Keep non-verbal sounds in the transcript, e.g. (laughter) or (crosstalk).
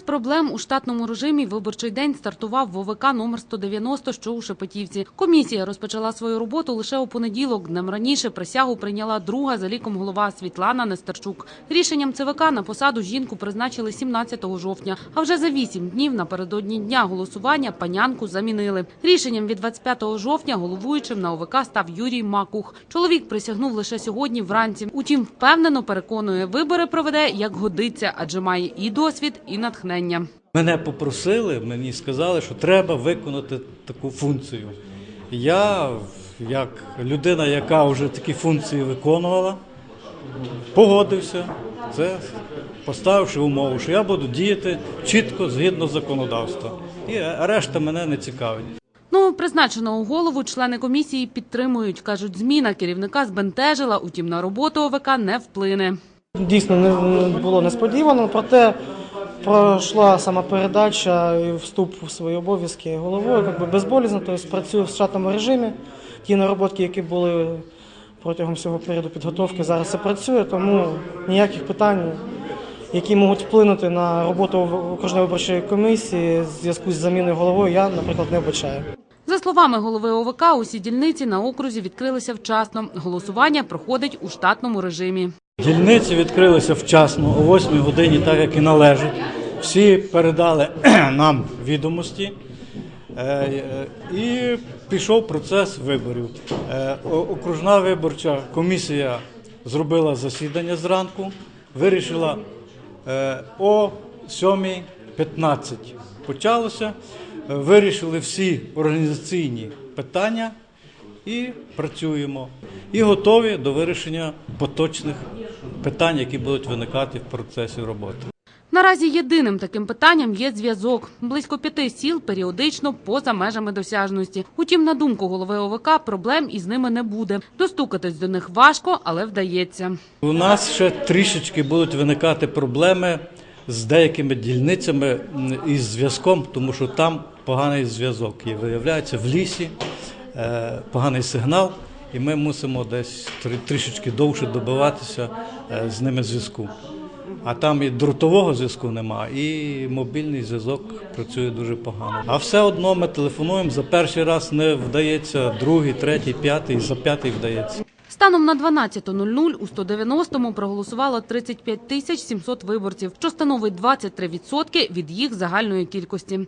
проблем у штатному режимі виборчий день стартував в ОВК номер 190, що у Шепетівці. Комісія розпочала свою роботу лише у понеділок. Днем раніше присягу прийняла друга за ліком голова Світлана Нестерчук. Рішенням ЦВК на посаду жінку призначили 17 жовтня. А вже за вісім днів напередодні дня голосування панянку замінили. Рішенням від 25 жовтня головуючим на ОВК став Юрій Макух. Чоловік присягнув лише сьогодні вранці. Утім, впевнено переконує, вибори проведе як годиться, адже має і досвід, і натхнення. Мене попросили, мені сказали, що треба виконати таку функцію. Я, як людина, яка вже такі функції виконувала, погодився, це поставивши умову, що я буду діяти чітко згідно законодавства. І решта мене не цікавить. Ну, призначеного голову члени комісії підтримують. Кажуть, зміна керівника збентежила, утім на роботу ОВК не вплине. Дійсно не не було несподівано, проте пройшла сама передача і вступ в свої обов'язки головою, якби безболізно, тобто працюю в штатному режимі. Ті нароботки, які були протягом всього періоду підготовки, зараз все працює, тому ніяких питань, які можуть вплинути на роботу окружної виборчої комісії в зв'язку з заміною головою, я, наприклад, не вбачаю. За словами голови ОВК, усі дільниці на окрузі відкрилися вчасно. Голосування проходить у штатному режимі. Дільниці відкрилися вчасно, о 8 годині, так як і належить. Всі передали (clears throat) нам відомості. Е, е, І пішов процес виборів. Е, Окружна виборча комісія зробила засідання зранку, вирішила о 7.15 почалося. Вирішили всі організаційні питання і працюємо. І готові до вирішення поточних питань, які будуть виникати в процесі роботи. Наразі єдиним таким питанням є зв'язок. Близько п'яти сіл періодично поза межами досяжності. Утім, на думку голови ОВК, проблем із ними не буде. Достукатись до них важко, але вдається. У нас ще трішечки будуть виникати проблеми з деякими дільницями із зв'язком, тому що там поганий зв'язок є. Виявляється, в лісі е, поганий сигнал, і ми мусимо десь трі- трішечки довше добиватися е, з ними зв'язку. А там і дротового зв'язку нема, і мобільний зв'язок працює дуже погано. А все одно ми телефонуємо за перший раз не вдається, другий, третій, п'ятий, за п'ятий вдається. Станом на 12.00 у 190-му проголосувало 35 тисяч 700 виборців, що становить 23% від їх загальної кількості.